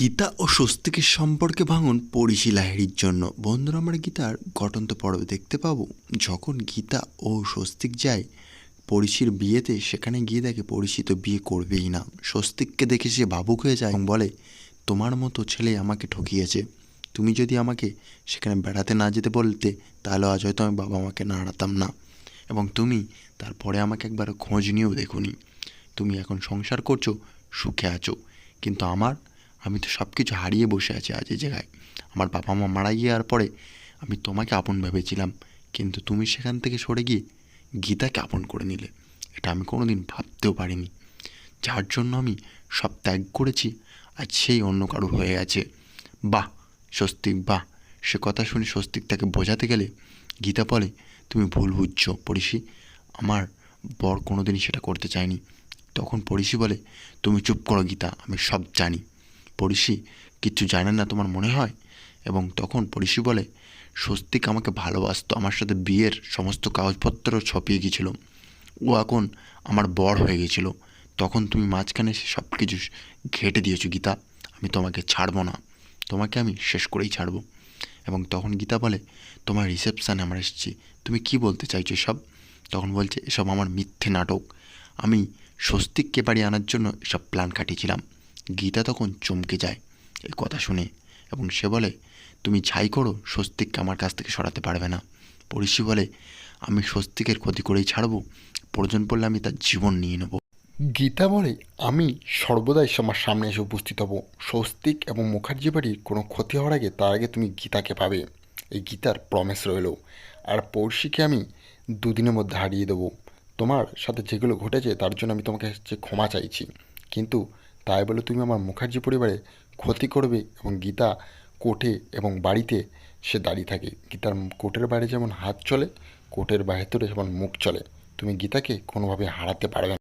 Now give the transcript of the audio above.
গীতা ও স্বস্তিকের সম্পর্কে ভাঙন পড়িশি লাহিড়ির জন্য। বন্ধুরা, আমরা গীতার ঘটন্ত পর্বে দেখতে পাবো, যখন গীতা ও স্বস্তিক যায় পরিশির বিয়েতে, সেখানে গিয়ে দেখে পরিশি তো বিয়ে করবেই না। স্বস্তিককে দেখে সে ভাবুক হয়ে যায় এবং বলে, তোমার মতো ছেলে আমাকে ঠকিয়েছে। তুমি যদি আমাকে সেখানে বেড়াতে না যেতে বলতে, তাহলে আজ হয়তো আমি বাবা মাকে নাড়াতাম না। এবং তুমি তারপরে আমাকে একবার খোঁজ নিয়েও দেখুনি। তুমি এখন সংসার করছ, সুখে আছো। কিন্তু আমার আমি তো সব কিছু হারিয়ে বসে আছি আজ এই জায়গায়। আমার বাবা মা মারা গিয়ে পরে আমি তোমাকে আপন ভেবেছিলাম, কিন্তু তুমি সেখান থেকে সরে গিয়ে গীতাকে আপন করে নিলে। এটা আমি কোনো দিন ভাবতেও পারিনি। যার জন্য আমি সব ত্যাগ করেছি আজ সেই অন্য কারোর হয়ে গেছে বাহ, স্বস্তিক, বাহ। সে কথা শুনে স্বস্তিক তাকে বোঝাতে গেলে গীতা বলে, তুমি ভুল বুঝছ পড়িসি আমার বর কোনোদিনই সেটা করতে চায়নি। তখন পড়িসি বলে, তুমি চুপ করো গীতা, আমি সব জানি। পড়িসি কিছু জানেন না তোমার মনে হয়? এবং তখন পড়িসি বলে, স্বস্তিক আমাকে ভালোবাসতো, আমার সাথে বিয়ের সমস্ত কাগজপত্র ছপিয়ে গিয়েছিল। ও এখন আমার বর হয়ে গেছিল তখন তুমি মাঝখানে সব কিছু ঘেটে দিয়েছ, গীতা। আমি তোমাকে ছাড়বো না। তোমাকে আমি শেষ করেই ছাড়বো। এবং তখন গীতা বলে, তোমার রিসেপশানে আমরা এসেছি। তুমি কি বলতে চাইছো সব তখন বলছে, এসব আমার মিথ্যে নাটক। আমি স্বস্তিককে বাড়ি আনার জন্য এসব প্ল্যান কাটিয়েছিলাম। গীতা তখন চমকে যায় এই কথা শুনে এবং সে বলে, তুমি যাই করো, স্বস্তিককে আমার কাছ থেকে সরাতে পারবে না। পড়িসি বলে, আমি স্বস্তিকের ক্ষতি করেই ছাড়বো, প্রয়োজন পড়লে আমি তার জীবন নিয়ে নেব। গীতা বলে, আমি সর্বদাই আমার সামনে এসে উপস্থিত হব। স্বস্তিক এবং মুখার্জি বাড়ির কোনো ক্ষতি হওয়ার আগে তার আগে তুমি গীতাকে পাবে। এই গীতার প্রমিস রইল। আর পড়শিকে আমি দুদিনের মধ্যে হারিয়ে দেবো। তোমার সাথে যেগুলো ঘটেছে তার জন্য আমি তোমাকে যে ক্ষমা চাইছি। কিন্তু তাই বলে তুমি আমার মুখার্জি পরিবারে ক্ষতি করবে এবং গীতা কোর্টে এবং বাড়িতে সে দাঁড়িয়ে থাকে। গীতার কোর্টের বাইরে যেমন হাত চলে কোর্টের ভেতরে যেমন মুখ চলে। তুমি গীতাকে কোনোভাবে হারাতে পারবে না।